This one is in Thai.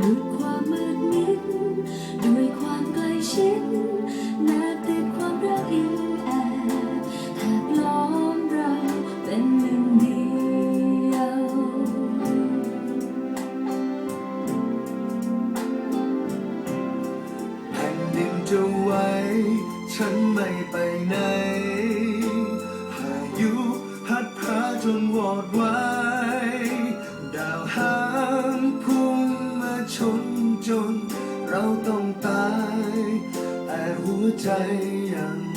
ดูความมืดมิดด้วยความใกล้ชิดนาติดความรักอิงแอบแอบลอมเราเป็นหนึ่งเดียว แผ่นดินจะไวฉันไม่ไปไหน หายุพัดพาจนวอดวาย ชนจนเราต้องตาย แต่หัวใจยัง